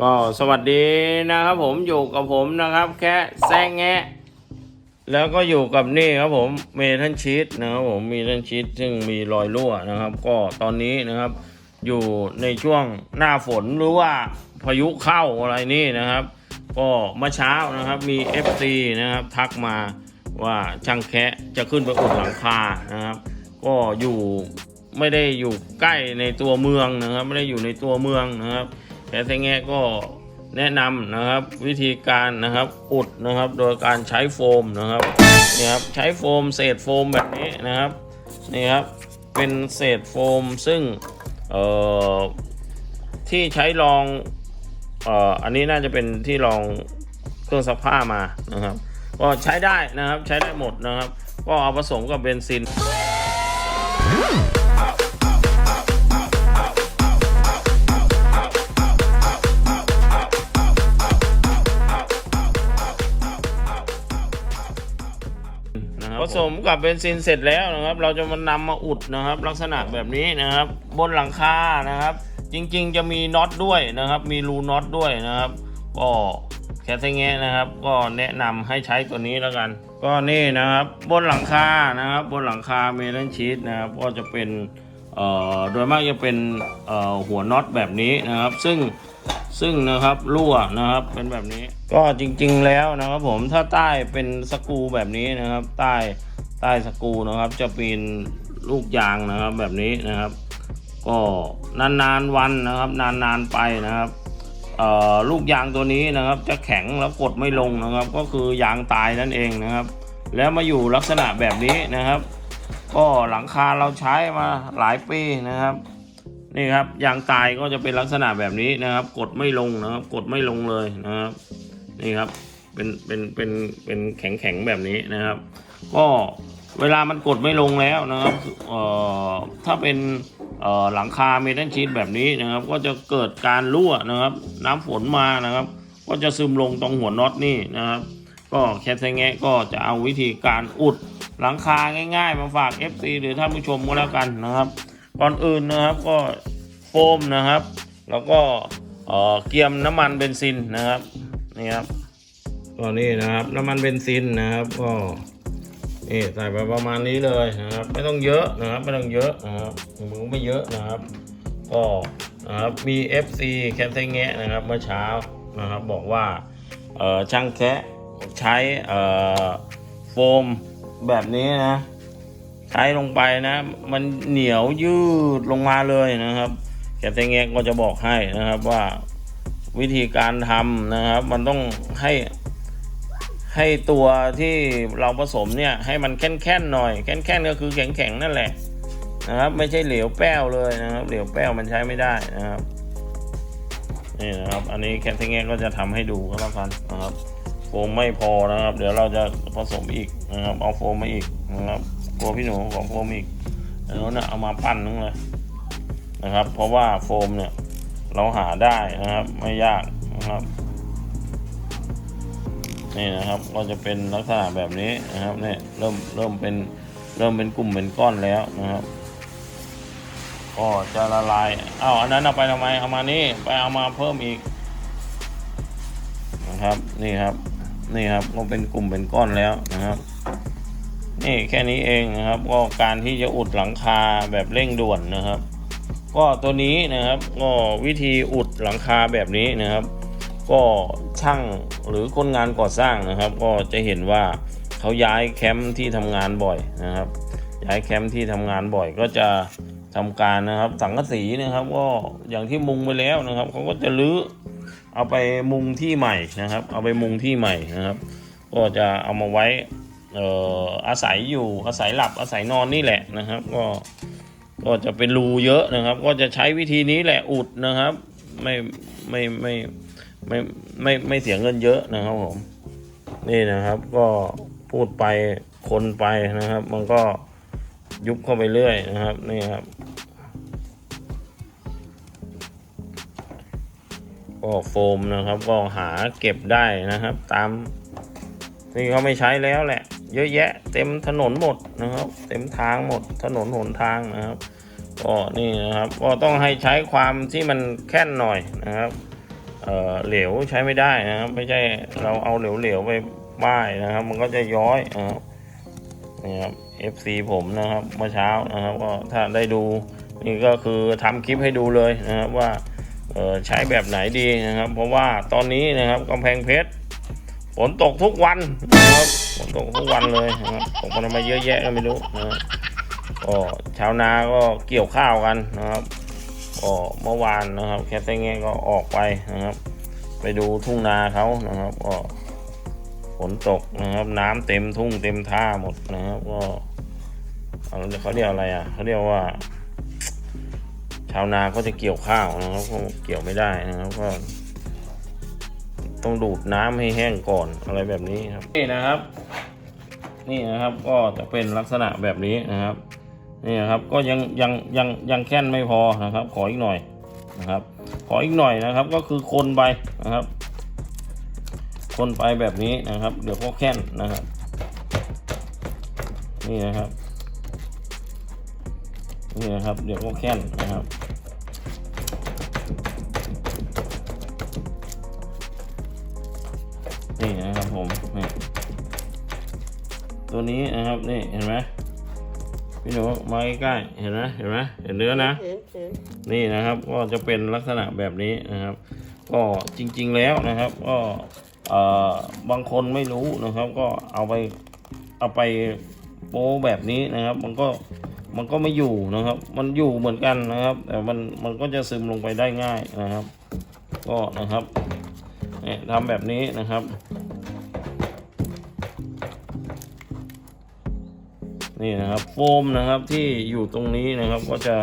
ก็สวัสดีนะครับผมอยู่กับผมนะครับแค่แซงแงะแล้วก็อยู่กับนี่ครับผมเมทัลชีตนะครับผมเมทัลชีตซึ่งมีรอยรั่วนะครับ ก็ตอนนี้นะครับ อยู่ในช่วงหน้าฝนหรือว่าพายุเข้าอะไรนี่นะครับ ก็เมื่อเช้านะครับมี FC นะครับทักมาว่าช่างแคะจะขึ้นไปอุดหลังคานะครับ ก็อยู่ไม่ได้อยู่ใกล้ในตัวเมืองนะครับ ไม่ได้อยู่ในตัวเมืองนะครับ แค่แง่ก็แนะนำนะครับวิธีการนะครับอุดนะครับโดยการใช้โฟมนะครับนี่ครับใช้โฟมเศษโฟมแบบนี้นะครับนี่ครับเป็นเศษโฟมซึ่งเอ่อที่ใช้รองเอ่ออันนี้น่าจะเป็นที่รองเครื่องซักผ้ามานะครับ ก็ใช้ได้นะครับใช้ได้หมดนะครับ ก็เอาผสมกับเบนซิน สมกับเบนซินเสร็จแล้วนะครับ เราจะมานำมาอุดนะครับ ลักษณะแบบนี้นะครับ บนหลังคานะครับ จริงๆ จะมีน็อตด้วยนะครับ มีรูน็อตด้วยนะครับก็แค่ไงะนะครับ ก็แนะนำให้ใช้ตัวนี้แล้วกัน ก็นี่นะครับ บนหลังคานะครับ บนหลังคาเมทัลชีตนะครับ ก็จะเป็น โดยมากจะเป็นหัวน็อตแบบนี้นะครับ ซึ่งซึ่งนะครับรั่วนะครับเป็นแบบนี้ ก็จริงๆแล้วนะครับผมถ้าใต้เป็นสกูแบบนี้นะครับ ใต้ใต้สกูนะครับ จะเป็นลูกยางนะครับแบบนี้นะครับ ก็นานๆวันนะครับ นานๆไปนะครับลูกยางตัวนี้นะครับ จะแข็งแล้วกดไม่ลงนะครับ ก็คือยางตายนั่นเองนะครับ แล้วมาอยู่ลักษณะแบบนี้นะครับ ก็หลังคาเราใช้มาหลายปีนะครับนี่ครับยางตายก็จะเป็นลักษณะแบบนี้นะครับ กดไม่ลงนะครับ กดไม่ลงเลยนะครับ นี่ครับเป็นเป็นเป็นเป็นแข็งแข็งแบบนี้นะครับ ก็เวลามันกดไม่ลงแล้วนะครับเอ่อถ้าเป็นเอ่อหลังคาเมทัลชีตแบบนี้นะครับ ก็จะเกิดการรั่วนะครับ น้ำฝนมานะครับ ก็จะซึมลงตรงหัวน็อตนี่นะครับ ก็แคทแงะก็จะเอาวิธีการอุด หลังคาง่าย ๆ มาฝาก FC หรือท่านผู้ชมก็แล้วกันนะครับก่อนอื่นนะครับก็โฟมนะครับ แล้วก็เกียมน้ำมันเบนซินนะครับนี่ครับก็นี่นะครับน้ำมันเบนซินนะครับก็นี่ใส่ไปประมาณนี้เลยนะครับ ไม่ต้องเยอะนะครับไม่ต้องเยอะนะครับมือไม่เยอะนะครับ ก็นะครับมี FC แคทแงะนะครับเมื่อเช้านะครับบอกว่าช่างแคะใช้โฟม แบบนี้นะ ใช้ลงไปนะ มันเหนียวยืดลงมาเลยนะครับแกเตงแงก็จะบอกให้นะครับว่าวิธีการทำนะครับ มันต้องให้ให้ตัวที่เราผสมเนี่ย ให้มันแข็งๆหน่อยแข็งๆก็คือแข็งๆนั่นแหละนะครับ ไม่ใช่เหลวแป้วเลยนะครับ เหลวแป้วมันใช้ไม่ได้นะครับนี่นะครับ อันนี้แคทเงก็จะทำให้ดูก็แล้วกันนะครับ มไม่พอนะครับ เดี๋ยวเราจะผสมอีกนะครับ เอาโฟมมาอีกนะครับกลัวพี่หนูของโฟมอีกแล้วเนี่ยเอามาปั้นนึงเลยนะครับ เพราะว่าโฟมเนี่ยเราหาได้นะครับ ไม่ยากนะครับ นี่นะครับก็จะเป็นลักษณะแบบนี้นะครับเนี่ยเริ่มเริ่มเป็นเริ่มเป็นกลุ่มเป็นก้อนแล้วนะครับก็จะละลายอ้าวอันนั้นเอาไปทำไมเอามานี่ไปเอามาเพิ่มอีกนะครับ นี่ครับ นี่ครับก็เป็นกลุ่มเป็นก้อนแล้วนะครับนี่แค่นี้เองนะครับ ก็การที่จะอุดหลังคาแบบเร่งด่วนนะครับ ก็ตัวนี้นะครับก็วิธีอุดหลังคาแบบนี้นะครับ ก็ช่างหรือคนงานก่อสร้างนะครับ ก็จะเห็นว่าเขาย้ายแคมป์ที่ทำงานบ่อยนะครับ ย้ายแคมป์ที่ทำงานบ่อยก็จะทำการนะครับ สังกะสีนะครับ ก็อย่างที่มุงไปแล้วนะครับเขาก็จะรื้อ เอาไปมุงที่ใหม่นะครับ เอาไปมุงที่ใหม่นะครับ ก็จะเอามาไว้เอ่ออาศัยอยู่อาศัยหลับอาศัยนอนนี่แหละนะครับ ก็ก็จะเป็นรูเยอะนะครับ ก็จะใช้วิธีนี้แหละอุดนะครับ ไม่ไม่ไม่ไม่ไม่ไม่เสียเงินเยอะนะครับผมนี่นะครับก็พูดไปคนไปนะครับ มันก็ยุบเข้าไปเรื่อยนะครับนี่ครับ ก็โฟมนะครับก็หาเก็บได้นะครับ ตามที่เขาไม่ใช้แล้วแหละ เยอะแยะ เต็มถนนหมดนะครับ เต็มทางหมดถนนหนทางนะครับก็นี่นะครับก็ต้องให้ใช้ความที่มันแค่นหน่อยนะครับเเหลวใช้ไม่ได้นะครับ ไม่ใช่เราเอาเหลวๆไปป้ายนะครับ มันก็จะย้อยนะครับนี่ครับ FC ผมนะครับเมื่อเช้านะครับ ก็ถ้าได้ดูนี่ก็คือทำคลิปให้ดูเลยนะครับว่า เออใช้แบบไหนดีนะครับ เพราะว่าตอนนี้นะครับกำแพงเพชรฝนตกทุกวันนะครับฝนตกทุกวันเลยนะครับตกมันมาเยอะแยะก็ไม่รู้นะก็ชาวนาก็เกี่ยวข้าวกันนะครับก็เมื่อวานนะครับ แคทเงก็ออกไปนะครับ ไปดูทุ่งนาเขานะครับก็ฝนตกนะครับ น้ำเต็มทุ่งเต็มท่าหมดนะครับ ก็เขาเรียกอะไรอะเขาเรียกว่าาวนาก็จะเกี่ยวข้าวนะครับก็เกี่ยวไม่ได้นะครับก็ต้องดูดน้ำให้แห้งก่อนอะไรแบบนี้ครับนี่นะครับ นี่นะครับก็จะเป็นลักษณะแบบนี้นะครับนี่นะครับก็ยังยังยังยังแค่นไม่พอนะครับ ขออีกหน่อยนะครับ ขออีกหน่อยนะครับ ก็คือคนไปนะครับ คนไปแบบนี้นะครับ เดี๋ยวก็แค่นนะครับ นี่นะครับนี่นะครับ เดี๋ยวก็แค่นนะครับ ผมนี่ตัวนี้นะครับนี่เห็นไหมพี่หนูมาใกล้ๆเห็นไหมเห็นไหมเห็นเนื้อนะ นี่นะครับก็จะเป็นลักษณะแบบนี้นะครับ ก็จริง ๆแล้วนะครับ ก็บางคนไม่รู้นะครับ ก็เอาไปเอาไปโป้แบบนี้นะครับ มันก็มันก็ไม่อยู่นะครับ มันอยู่เหมือนกันนะครับ แต่มันมันก็จะซึมลงไปได้ง่ายนะครับ ก็นะครับเนี่ยทำแบบนี้นะครับ นี่นะครับ โฟมนะครับที่อยู่ตรงนี้นะครับก็จะ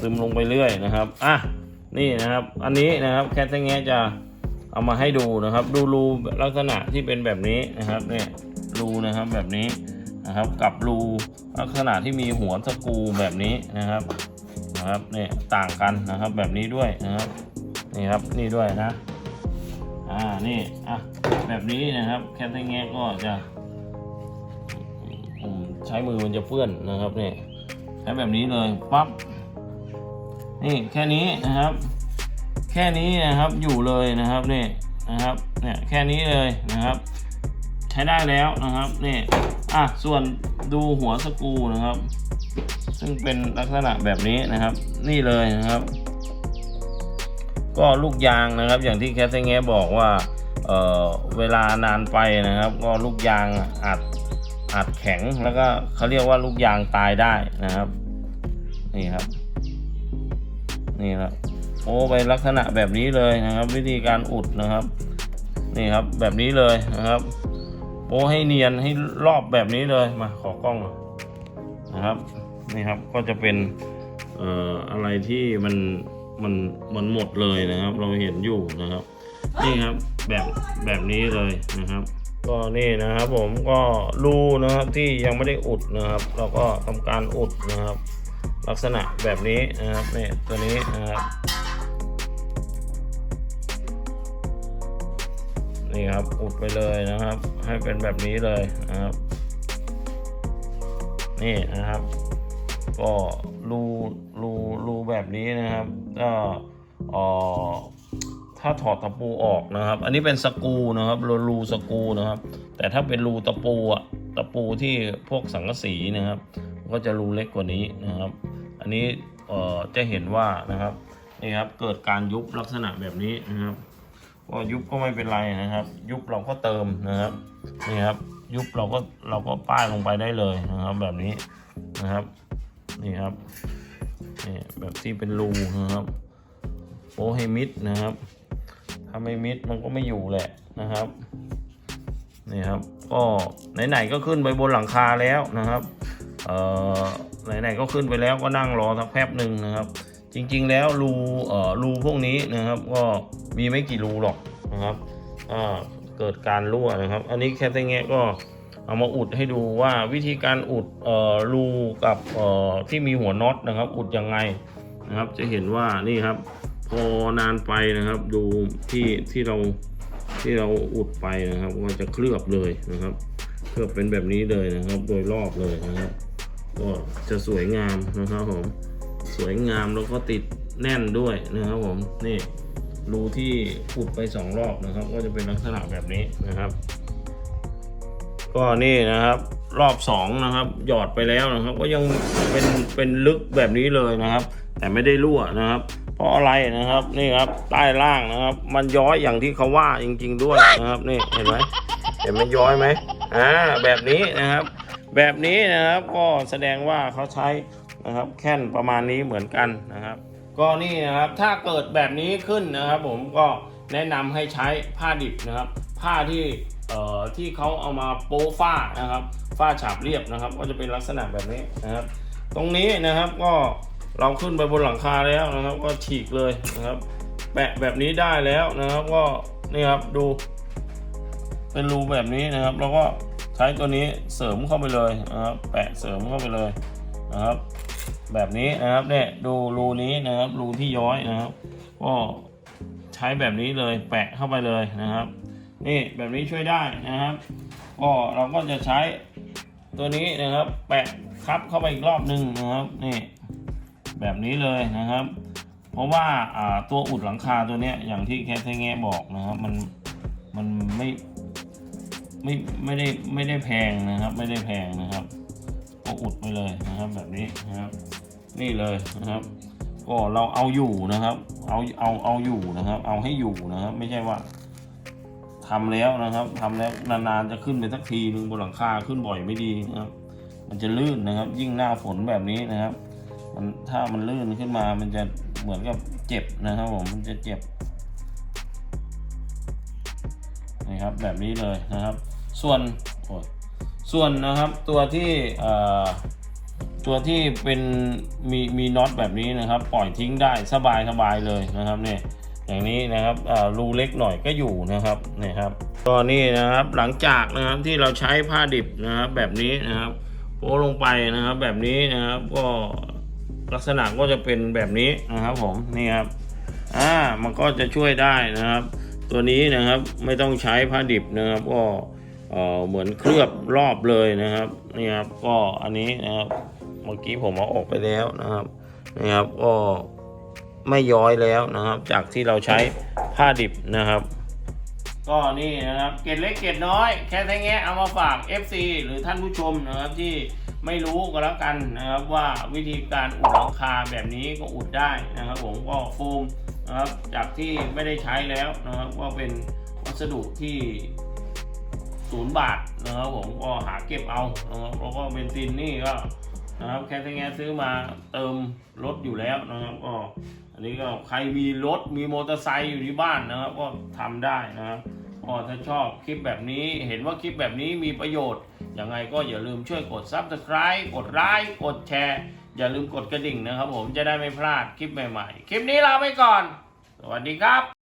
ซึมลงไปเรื่อยนะครับอะนี่นะครับ อันนี้นะครับแคทแงะจะเอามาให้ดูนะครับ ดูรูลักษณะที่เป็นแบบนี้นะครับเนี่ยรูนะครับแบบนี้นะครับ กับรูลักษณะที่มีหัวสกูแบบนี้นะครับนะครับเนี่ยต่างกันนะครับแบบนี้ด้วยนะครับนี่ครับนี่ด้วยนะอ่านี่อะแบบนี้นะครับแคทแงะก็จะ ใช้มือมันจะเปื้อนนะครับนี่ใช้แบบนี้เลยปั๊บนี่แค่นี้นะครับ แค่นี้นะครับอยู่เลยนะครับนี่นะครับเนี่ยแค่นี้เลยนะครับ ใช้ได้แล้วนะครับนี่อะส่วนดูหัวสกูนะครับ ซึ่งเป็นลักษณะแบบนี้นะครับ นี่เลยนะครับ ก็ลูกยางนะครับ อย่างที่แคทเธแงบอกว่าเออเวลานานไปนะครับ ก็ลูกยางอาจ อาจแข็งแล้วก็เขาเรียกว่าลูกยางตายได้นะครับ นี่ครับ นี่ครับโอ้ไปลักษณะแบบนี้เลยนะครับ วิธีการอุดนะครับ นี่ครับแบบนี้เลยนะครับโป้ให้เนียนให้รอบแบบนี้เลยมาขอกล้องนะครับ นี่ครับก็จะเป็นเอ่ออะไรที่มันมันมันหมดเลยนะครับ เราเห็นอยู่นะครับ นี่ครับแบบแบบนี้เลยนะครับ ก็นี่นะครับผมก็รูนะครับที่ยังไม่ได้อุดนะครับ เราก็ทำการอุดนะครับ ลักษณะแบบนี้นะครับเนี่ยตัวนี้นะครับนี่ครับอุดไปเลยนะครับ ให้เป็นแบบนี้เลยนะครับ นี่นะครับ ก็รูรูรูแบบนี้นะครับก็อ่อ ถ้าถอดตะปูออกนะครับ อันนี้เป็นสกูนะครับรูสกูนะครับ แต่ถ้าเป็นรูตะปูอะตะปูที่พวกสังกะสีนะครับ ก็จะรูเล็กกว่านี้นะครับ อันนี้เอ่อจะเห็นว่านะครับนี่ครับเกิดการยุบลักษณะแบบนี้นะครับก็ยุบก็ไม่เป็นไรนะครับ ยุบเราก็เติมนะครับนี่ครับยุบเราก็เราก็ป้ายลงไปได้เลยนะครับ แบบนี้นะครับนี่ครับนี่แบบที่เป็นรูนะครับโอ้ให้มิดนะครับ ถ้าไม่มิดมันก็ไม่อยู่แหละนะครับนี่ครับก็ไหนๆก็ขึ้นไปบนหลังคาแล้วนะครับเอ่อไหนๆก็ขึ้นไปแล้วก็นั่งรอสักแป๊บหนึ่งนะครับ จริงๆแล้วรูเอ่อรูพวกนี้นะครับ ก็มีไม่กี่รูหรอกนะครับอ่าเกิดการรั่วนะครับ อันนี้แค่แงะก็เอามาอุดให้ดูว่าวิธีการอุดเอ่อรูกับเอ่อที่มีหัวน็อตนะครับ อุดยังไงนะครับ จะเห็นว่านี่ครับ พอนานไปนะครับ ดูที่ที่เราที่เราอุดไปนะครับก็จะเคลือบเลยนะครับ เคลือบเป็นแบบนี้เลยนะครับ โดยรอบเลยนะครับก็จะสวยงามนะครับผมสวยงามแล้วก็ติดแน่นด้วยนะครับผมนี่รูที่อุดไปสองรอบนะครับ ก็จะเป็นลักษณะแบบนี้นะครับ ก็นี่นะครับ รอบสองนะครับ หยอดไปแล้วนะครับ ก็ยังเป็นเป็นลึกแบบนี้เลยนะครับ แต่ไม่ได้รั่วนะครับ เพราะอะไรนะครับนี่ครับใต้ล่างนะครับ มันย้อยอย่างที่เขาว่าจริง ๆ ด้วยนะครับนี่เห็นไหมเห็นมันย้อยไหมอ่าแบบนี้นะครับ แบบนี้นะครับก็แสดงว่าเขาใช้นะครับแค่นประมาณนี้เหมือนกันนะครับ ก็นี่นะครับถ้าเกิดแบบนี้ขึ้นนะครับ ผมก็แนะนำให้ใช้ผ้าดิบนะครับ ผ้าที่เอ่อที่เขาเอามาโป๊ฝ้านะครับฝ้าฉาบเรียบนะครับ ก็จะเป็นลักษณะแบบนี้นะครับ ตรงนี้นะครับก็ เราขึ้นไปบนหลังคาแล้วนะครับ ก็ฉีกเลยนะครับ แปะแบบนี้ได้แล้วนะครับ ก็นี่ครับดูเป็นรูแบบนี้นะครับแล้วก็ใช้ตัวนี้เสริมเข้าไปเลยนะครับแปะเสริมเข้าไปเลยนะครับ แบบนี้นะครับเนี่ยดูรูนี้นะครับรูที่ย้อยนะครับ ก็ใช้แบบนี้เลยแปะเข้าไปเลยนะครับนี่แบบนี้ช่วยได้นะครับก็เราก็จะใช้ตัวนี้นะครับ แปะคับเข้าไปอีกรอบหนึ่งนะครับนี่ แบบนี้เลยนะครับ เพราะว่าตัวอุดหลังคาตัวเนี้ยอย่างที่แคทแง่บอกนะครับ มันมันไม่ไม่ไม่ได้ไม่ได้แพงนะครับ ไม่ได้แพงนะครับก็อุดไปเลยนะครับ แบบนี้นะครับ นี่เลยนะครับ ก็เราเอาอยู่นะครับ เอาเอาเอาอยู่นะครับ เอาให้อยู่นะครับ ไม่ใช่ว่าทำแล้วนะครับทำแล้วนานๆจะขึ้นไปสักทีนึงบนหลังคาขึ้นบ่อยไม่ดีนะครับ มันจะลื่นนะครับ ยิ่งหน้าฝนแบบนี้นะครับ มันถ้ามันลื่นขึ้นมามันจะเหมือนกับเจ็บนะครับผมมันจะเจ็บนี่ครับแบบนี้เลยนะครับ ส่วนส่วนนะครับตัวที่ตัวที่เป็นมีมีน็อตแบบนี้นะครับ ปล่อยทิ้งได้สบายสบายเลยนะครับเนี่ยอย่างนี้นะครับรูเล็กหน่อยก็อยู่นะครับเนี่ยครับก็นี่นะครับหลังจากนะครับที่เราใช้ผ้าดิบนะครับแบบนี้นะครับโปลงไปนะครับแบบนี้นะครับก็ ลักษณะก็จะเป็นแบบนี้นะครับผมนี่ครับอ่ามันก็จะช่วยได้นะครับ ตัวนี้นะครับไม่ต้องใช้ผ้าดิบนะครับ ก็เอ่อเหมือนเคลือบรอบเลยนะครับนี่ครับก็อันนี้นะครับเมื่อกี้ผมเอาออกไปแล้วนะครับนี่ครับก็ไม่ย้อยแล้วนะครับ จากที่เราใช้ผ้าดิบนะครับ ก็นี่นะครับเกร็ดเล็กเกร็ดน้อย แค่ทั้งแงะเอามาฝาก FC หรือท่านผู้ชมนะครับที่ ไม่รู้ก็แล้วกันนะครับว่าวิธีการอุดหลังคาแบบนี้ก็อุดได้นะครับ ผมก็โฟมนะครับจากที่ไม่ได้ใช้แล้วนะครับก็เป็นวัสดุที่ศูนย์บาทนะครับผมก็หาเก็บเอานะครับแล้วก็เบนซินนี่ก็นะครับแค่ทั้งแงะซื้อมาเติมรถอยู่แล้วนะครับก็อันนี้ก็ใครมีรถมีมอเตอร์ไซค์อยู่ที่บ้านนะครับ ก็ทำได้นะครับ อ๋อถ้าชอบคลิปแบบนี้เห็นว่าคลิปแบบนี้มีประโยชน์ยังไงก็อย่าลืมช่วยกด Subscribe กดไลค์กดแชร์ อย่าลืมกดกระดิ่งนะครับผมจะได้ไม่พลาดคลิปใหม่ๆ คลิปนี้ลาไปก่อน สวัสดีครับ